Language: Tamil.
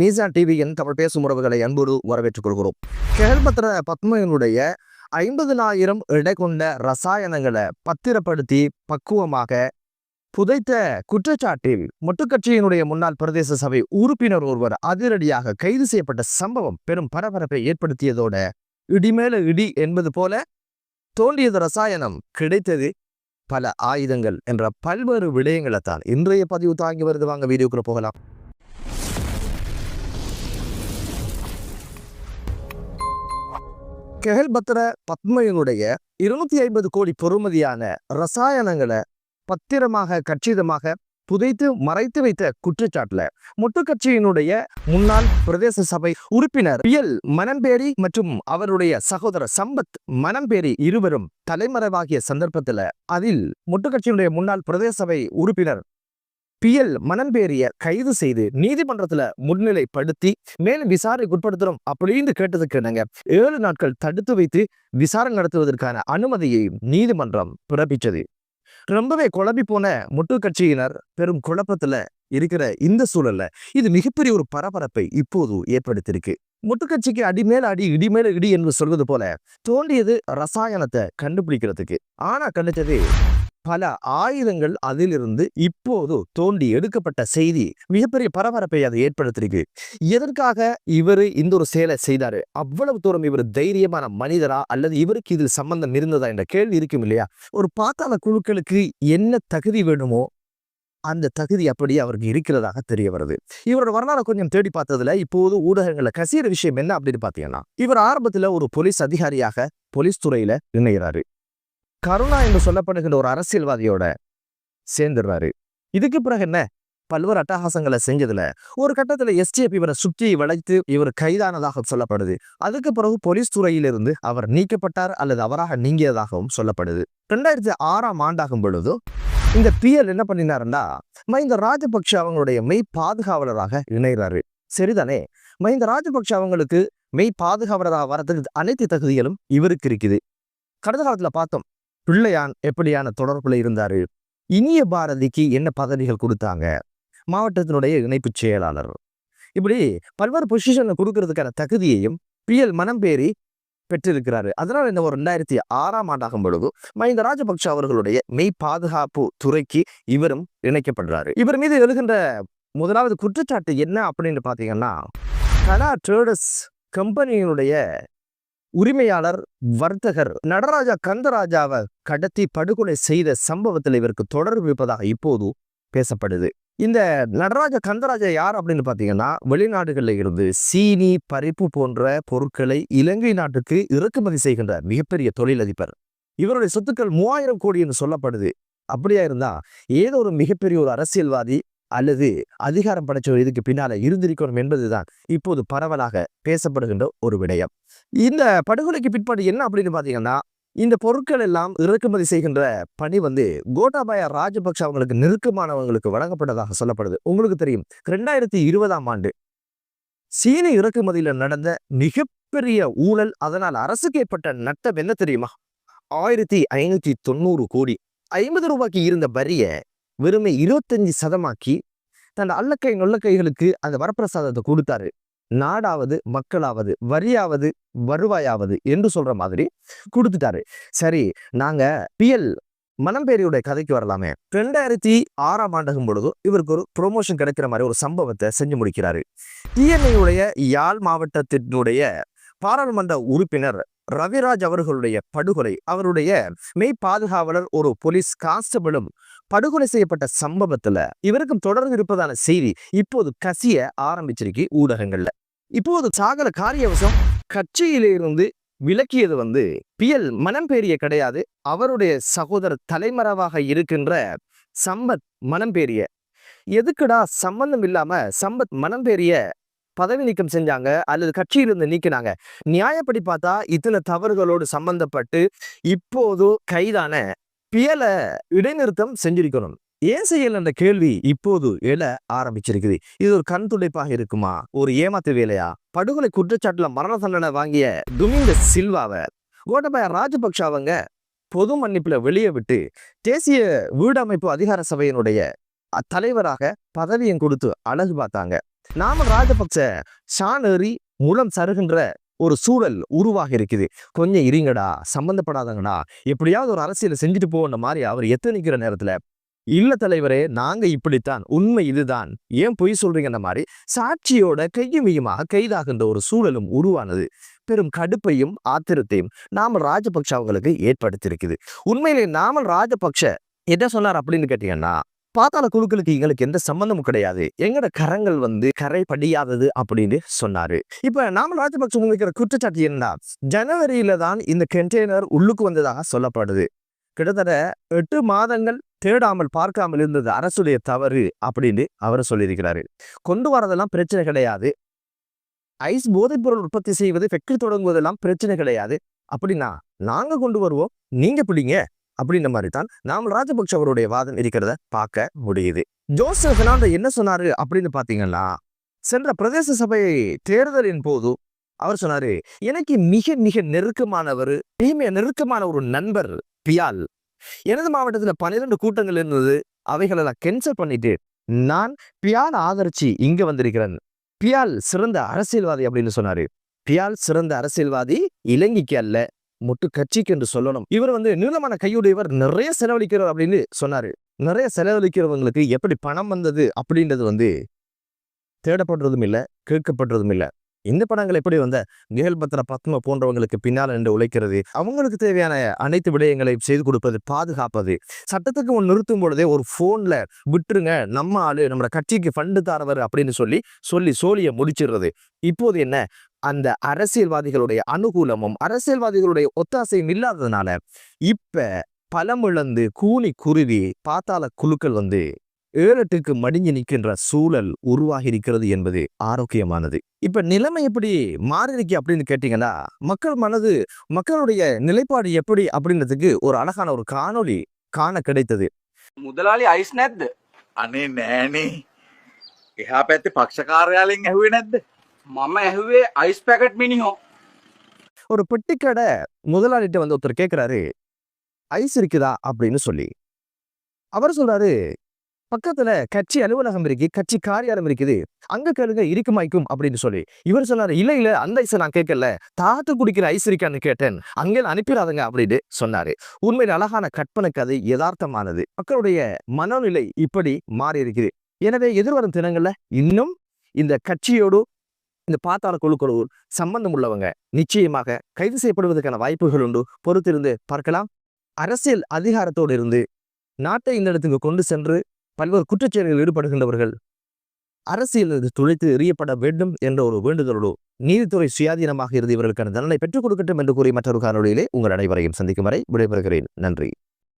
நீசா டிவியின் தமிழ் பேசும் உறவுகளை அன்போடு வரவேற்றுக் கொள்கிறோம். கேள்பத்திர பத்மையினுடைய ஐம்பதுனாயிரம் எடை கொண்ட ரசாயனங்களை பத்திரப்படுத்தி பக்குவமாக புதைத்த குற்றச்சாட்டில் மொட்டுக்கட்சியினுடைய முன்னாள் பிரதேச சபை உறுப்பினர் ஒருவர் அதிரடியாக கைது செய்யப்பட்ட சம்பவம் பெரும் பரபரப்பை ஏற்படுத்தியதோட இடிமேல இடி என்பது போல தோண்டியது ரசாயனம் கிடைத்தது பல ஆயுதங்கள் என்ற பல்வேறு விடயங்களை தான் இன்றைய பதிவு தாங்கி வருது. வாங்க வீடியோக்குள்ள போகலாம். கெஹல் பத்ர பத்மையனுடைய இருநூத்தி ஐம்பது கோடி பொறுமதியான ரசாயனங்களை பத்திரமாக கச்சிதமாக புதைத்து மறைத்து வைத்த குற்றச்சாட்டுல மொட்டு கட்சியினுடைய முன்னாள் பிரதேச சபை உறுப்பினர் பியல் மனம்பேரி மற்றும் அவருடைய சகோதரர் சம்பத் மனம்பேரி இருவரும் தலைமறைவாகிய சந்தர்ப்பத்துல அதில் மொட்டு கட்சியினுடைய முன்னாள் பிரதேச சபை உறுப்பினர் பி எல் மனம்பேரிய கைது செய்து நீதிமன்றத்துல முன்னிலைப்படுத்தி மேலும் விசாரணைக்கு உட்படுத்துறோம் அப்படின்னு கேட்டதுக்கு என்னங்க ஏழு நாட்கள் தடுத்து வைத்து விசாரணை நடத்துவதற்கான அனுமதியை நீதிமன்றம் பிறப்பிச்சது ரொம்பவே குழம்பி போன முட்டு கட்சியினர் பெரும் குழப்பத்துல இருக்கிற இந்த சூழல்ல இது மிகப்பெரிய ஒரு பரபரப்பை இப்போது ஏற்படுத்தியிருக்கு. முட்டுக்கட்சிக்கு அடிமேல அடி இடிமேல இடி என்று சொல்வது போல தோண்டியது ரசாயனத்தை கண்டுபிடிக்கிறதுக்கு. ஆனா கண்டுச்சது பல ஆயுதங்கள் அதிலிருந்து இப்போது தோண்டி எடுக்கப்பட்ட செய்தி மிகப்பெரிய பரபரப்பை அதை ஏற்படுத்தியிருக்கு. எதற்காக இவர் இந்த ஒரு செயலை செய்தாரு? அவ்வளவு தூரம் இவர் தைரியமான மனிதரா? அல்லது இவருக்கு இதில் சம்பந்தம் இருந்ததா? என்ற கேள்வி இருக்கும் இல்லையா? ஒரு பாத்தாள குழுக்களுக்கு என்ன தகுதி வேணுமோ அந்த தகுதி அப்படியே அவருக்கு இருக்கிறதாக தெரிய வருது. இவரோட வரலாறு கொஞ்சம் தேடி பார்த்ததுல இப்போது ஊடகங்களில் கசியற விஷயம் என்ன அப்படின்னு பார்த்தீங்கன்னா இவர் ஆரம்பத்துல ஒரு போலீஸ் அதிகாரியாக போலீஸ் துறையில இணைகிறாரு கருணா என்று சொல்லப்படுகின்ற ஒரு அரசியல்வாதியோட சேர்ந்துடுறாரு. இதுக்கு பிறகு என்ன? பல்வேறு அட்டகாசங்களை செஞ்சதுல ஒரு கட்டத்துல எஸ்டிஎஃப் இவரை சுற்றி வளைத்து இவர் கைதானதாக சொல்லப்படுது. அதுக்கு பிறகு போலீஸ் துறையிலிருந்து அவர் நீக்கப்பட்டார் அல்லது அவராக நீங்கியதாகவும் சொல்லப்படுது. ரெண்டாயிரத்தி ஆறாம் ஆண்டாகும் பொழுது இந்த பிஎல் என்ன பண்ணினாருன்னா மஹிந்த ராஜபக்ஷ அவங்களுடைய மெய் பாதுகாவலராக இணைகிறாரு. சரிதானே? மஹிந்த ராஜபக்ஷ அவங்களுக்கு மெய் பாதுகாவலராக வரதுக்கு அனைத்து தகுதிகளும் இவருக்கு இருக்குது. கடந்த காலத்துல பார்த்தோம் பிள்ளையான் எப்படியான தொடர்புல இருந்தாரு? இனிய பாரதிக்கு என்ன பதவிகள் கொடுத்தாங்க? மாவட்டத்தினுடைய இணைப்பு செயலாளர். இப்படி பல்வேறு பொசிஷன்ல கொடுக்கறதுக்கான தகுதியையும் பிஎல் மனம்பேரி பெற்றிருக்கிறாரு. அதனால இந்த ஒரு ரெண்டாயிரத்தி ஆறாம் ஆண்டாகும் பொழுது மஹிந்த ராஜபக்ஷ அவர்களுடைய மெய் பாதுகாப்பு துறைக்கு இவரும் இணைக்கப்படுறாரு. இவர் மீது எழுகின்ற முதலாவது குற்றச்சாட்டு என்ன அப்படின்னு பாத்தீங்கன்னா கலா ட்ரேடர்ஸ் கம்பெனியினுடைய உரிமையாளர் வர்த்தகர் நடராஜா கந்தராஜாவை கடத்தி படுகொலை செய்த சம்பவத்தில் இவருக்கு தொடர்பு இருப்பதாக இப்போது பேசப்படுது. இந்த நடராஜ கந்தராஜா யார் அப்படின்னு பார்த்தீங்கன்னா வெளிநாடுகளில் இருந்து சீனி பறிப்பு போன்ற பொருட்களை இலங்கை நாட்டுக்கு இறக்குமதி செய்கின்ற மிகப்பெரிய தொழிலதிபர். இவருடைய சொத்துக்கள் மூவாயிரம் கோடி என்று சொல்லப்படுது. அப்படியா இருந்தா ஏதோ ஒரு மிகப்பெரிய ஒரு அரசியல்வாதி அல்லது அதிகாரம் படைச்சவர் இதுக்கு பின்னால இருந்திருக்கணும் என்பதுதான் இப்போது பரவலாக பேசப்படுகின்ற ஒரு விடயம். இந்த படுகொலைக்கு பிற்பாடு என்ன அப்படின்னு பாத்தீங்கன்னா இந்த பொருட்கள் எல்லாம் இறக்குமதி செய்கின்ற பணி வந்து கோட்டாபாய ராஜபக்ஷ அவங்களுக்கு நெருக்கமானவங்களுக்கு வழங்கப்பட்டதாக சொல்லப்படுது. உங்களுக்கு தெரியும் ரெண்டாயிரத்தி இருபதாம் ஆண்டு சீன இறக்குமதியில் நடந்த மிகப்பெரிய ஊழல் அதனால் அரசுக்கு ஏற்பட்ட நட்டம் என்ன தெரியுமா? ஆயிரத்தி ஐநூத்தி தொண்ணூறு கோடி. ஐம்பது ரூபாய்க்கு இருந்த வரியை வெறுமை இருபத்தஞ்சு சதமாக்கி தன் அல்லக்கை நொல்லக்கைகளுக்கு அந்த வரப்பிரசாதத்தை கொடுத்தாரு. நாடாவது மக்களாவது வரியாவது வருவாயாவது என்று சொல்ற மாதிரி கொடுத்துட்டாரு. சரி நாங்க பிஎல் மனம்பேரியுடைய கதைக்கு வரலாமே. ரெண்டாயிரத்தி ஆறாம் ஆண்டகும் பொழுது இவருக்கு ஒரு ப்ரொமோஷன் கிடைக்கிற மாதிரி ஒரு சம்பவத்தை செஞ்சு முடிக்கிறாரு. டிஎன்ஐயுடைய யாழ் மாவட்டத்தினுடைய பாராளுமன்ற உறுப்பினர் ரவிராஜ் அவர்களுடைய படுகொலை அவருடைய மெய் பாதுகாவலர் ஒரு போலீஸ் கான்ஸ்டபிளும் படுகொலை செய்யப்பட்ட சம்பவத்துல இவருக்கும் தொடர்ந்து இருப்பதான செய்தி இப்போது கசிய ஆரம்பிச்சிருக்கு ஊடகங்கள்ல. இப்போது சாகல காரியவசம் கட்சியிலிருந்து விலக்கியது வந்து பியல் மனம் பேரிய கிடையாது. அவருடைய சகோதரர் தலைமறைவாக இருக்கின்ற சம்பத் மனம் பேரிய. எதுக்குடா சம்பந்தம் இல்லாம சம்பத் மனம் பேரிய பதவி நீக்கம் செஞ்சாங்க அல்லது கட்சியிலிருந்து நீக்கினாங்க? நியாயப்படி பார்த்தா இத்தனை தவறுகளோடு சம்பந்தப்பட்டு இப்போது கைதான பியல இடைநிறுத்தம் செஞ்சிருக்கணும். ஏன் செய்யல என்ற கேள்வி இப்போது எழ ஆரம்பிச்சிருக்குது. இது ஒரு கண் துடைப்பாக இருக்குமா? ஒரு ஏமாத்து வேலையா? படுகொலை குற்றச்சாட்டுல மரண தண்டனை வாங்கிய துமிந்த சில்வாவை கோட்டபாய ராஜபக்ஷ அவங்க பொது மன்னிப்புல வெளியே விட்டு தேசிய வீடமைப்பு அதிகார சபையினுடைய தலைவராக பதவியும் கொடுத்து அழகு பார்த்தாங்க. நாம ராஜபக்ச சாணேறி முலம் சருகின்ற ஒரு சூழல் உருவாக இருக்குது. கொஞ்சம் இருங்கடா சம்பந்தப்படாதங்கடா. எப்படியாவது ஒரு அரசியலை செஞ்சுட்டு போன மாதிரி அவர் எத்தனைக்கிற நேரத்துல இல்ல தலைவரே நாங்க இப்படித்தான் உண்மை இதுதான். ஏன் பொய் சொல்றீங்கன்ற மாதிரி சாட்சியோட கையுமியுமாக கைதாகின்ற ஒரு சூழலும் உருவானது. பெரும் கடுப்பையும் ஆத்திரத்தையும் நாமல் ராஜபக்ஷ அவங்களுக்கு ஏற்படுத்தியிருக்குது. உண்மையிலே நாமல் ராஜபக்ஷ என்ன சொன்னார் அப்படின்னு கேட்டீங்கன்னா பாத்தாள குழுக்களுக்கு எங்களுக்கு எந்த சம்பந்தமும் கிடையாது. எங்கட கரங்கள் வந்து கரை படியாதது அப்படின்னு சொன்னாரு. இப்ப நாம ராஜபக்ஷ முன்வைக்கிற குற்றச்சாட்டு என்ன ஜனவரியில தான் இந்த கண்டெய்னர் உள்ளுக்கு வந்ததாக சொல்லப்படுது. கிட்டத்தட்ட எட்டு மாதங்கள் தேடாமல் பார்க்காமல் இருந்தது அரசுடைய தவறு அப்படின்னு அவர் சொல்லியிருக்கிறாரு. கொண்டு வரதெல்லாம் பிரச்சனை கிடையாது. ஐஸ் போதைப்பொருள் உற்பத்தி செய்வது ஃபெக்டரி தொடங்குவதெல்லாம் பிரச்சனை கிடையாது. அப்படின்னா நாங்க கொண்டு வருவோம் நீங்க பிடிங்க அப்படின்ற மாதிரி தான் நாம் ராஜபக்ஷ அவருடைய வாதம் இருக்கிறத பார்க்க முடியுது. ஜோசப் பெர்னாண்டோ என்ன சொன்னாரு அப்படின்னு பார்த்தீங்கன்னா சென்ற பிரதேச சபை தேர்தலின் போது அவர் சொன்னாரு எனக்கு மிக மிக நெருக்கமானவர் மிக நெருக்கமான ஒரு நண்பர் பியால் எனது மாவட்டத்துல பன்னிரண்டு கூட்டங்கள் இருந்தது. அவைகளெல்லாம் கேன்சல் பண்ணிட்டு நான் பியால் ஆதரிச்சு இங்க வந்திருக்கிறேன். பியால் சிறந்த அரசியல்வாதி அப்படின்னு சொன்னாரு. பியால் சிறந்த அரசியல்வாதி இலங்கைக்கு அல்ல முட்டு கட்சிக்கு என்று சொல்லணும். இவர் வந்து நீளமான கையுடையவர் நிறைய செலவழிக்கிறார் அப்படின்னு சொன்னாரு. நிறைய செலவழிக்கிறவங்களுக்கு எப்படி பணம் வந்தது அப்படின்றது வந்து தேடப்படுறதும் இல்லை கேட்கப்படுறதும் இல்லை. இந்த படங்கள் எப்படி வந்த? நிகழ்பத்திர பத்ம போன்றவங்களுக்கு பின்னால் நின்று உழைக்கிறது அவங்களுக்கு தேவையான அனைத்து விடயங்களையும் செய்து கொடுப்பது பாதுகாப்பது. சட்டத்துக்கு ஒன்று நிறுத்தும் பொழுதே ஒரு ஃபோனில் விட்டுருங்க நம்ம ஆளு நம்ம கட்சிக்கு ஃபண்டு தாரவர் அப்படின்னு சொல்லி சொல்லி சோழியை முடிச்சிடுறது. இப்போது என்ன? அந்த அரசியல்வாதிகளுடைய அனுகூலமும் அரசியல்வாதிகளுடைய ஒத்தாசையும் இல்லாததுனால இப்போ பலமிழந்து கூனி குருவி பாத்தாள குழுக்கள் வந்து ஏழட்டுக்கு மடிஞ்சு நிற்கின்ற சூழல் உருவாகி இருக்கிறது என்பது ஆரோக்கியமானது இப்ப நிலைமை எப்படி மாறி இருக்கு அப்படின்னு கேட்டீங்கன்னா மக்கள் மனது மக்களுடைய நிலைப்பாடு எப்படி அப்படின்றதுக்கு ஒரு அழகான ஒரு காணொளி காண கிடைத்தது මුදලාලි අයිස් නැද්ද අනේ නෑනේ එහා පැත්ති පක්ෂකාරයාලෙන් ඇහුවේ නැද්ද මම ඇහුවේ අයිස් පැකට් මිනිහෝ ஒரு பெட்டிக்கடை முதலாளிட்ட வந்து ஒருத்தர் கேட்கிறாரு ஐஸ் இருக்குதா அப்படின்னு சொல்லி அவர் சொல்றாரு பக்கத்துல கட்சி அலுவலகம் இருக்கு கட்சி காரியாலயம் இருக்குது. அங்க கேளுங்க இருக்குமாய்க்கும் அப்படின்னு சொல்லி. இவர் சொன்னாரு இல்ல இல்ல அந்த ஐஸை நான் கேட்கல. தாத்து குடிக்கிற ஐஸ் இருக்கான்னு கேட்டேன். அங்கே அனுப்பிடாதங்க அப்படின்னு சொன்னாரு. உண்மையில் அழகான கற்பனை கதை யதார்த்தமானது. மக்களுடைய மனநிலை இப்படி மாறி இருக்குது. எனவே எதிர்வரும் தினங்கள்ல இன்னும் இந்த கட்சியோடு இந்த பாத்தாள குழுக்களோடு சம்பந்தம் உள்ளவங்க நிச்சயமாக கைது செய்யப்படுவதற்கான வாய்ப்புகள் உண்டு. பொறுத்திருந்து பார்க்கலாம். அரசியல் அதிகாரத்தோடு இருந்து நாட்டை இந்த இடத்துக்கு கொண்டு சென்று பல்வேறு குற்றச்செயல்களில் ஈடுபடுகின்றவர்கள். அரசியலிருந்து துளைத்து எறியப்பட வேண்டும் என்ற ஒரு வேண்டுதலோடு நீதித்துறை சுயாதீனமாக இருந்து இவர்களுக்கான தண்டனை பெற்றுக் கொடுக்கட்டும் என்று கூறி மற்றொரு காணொலியிலே உங்கள் அனைவரையும் சந்திக்கும் வரை விடைபெறுகிறேன். நன்றி.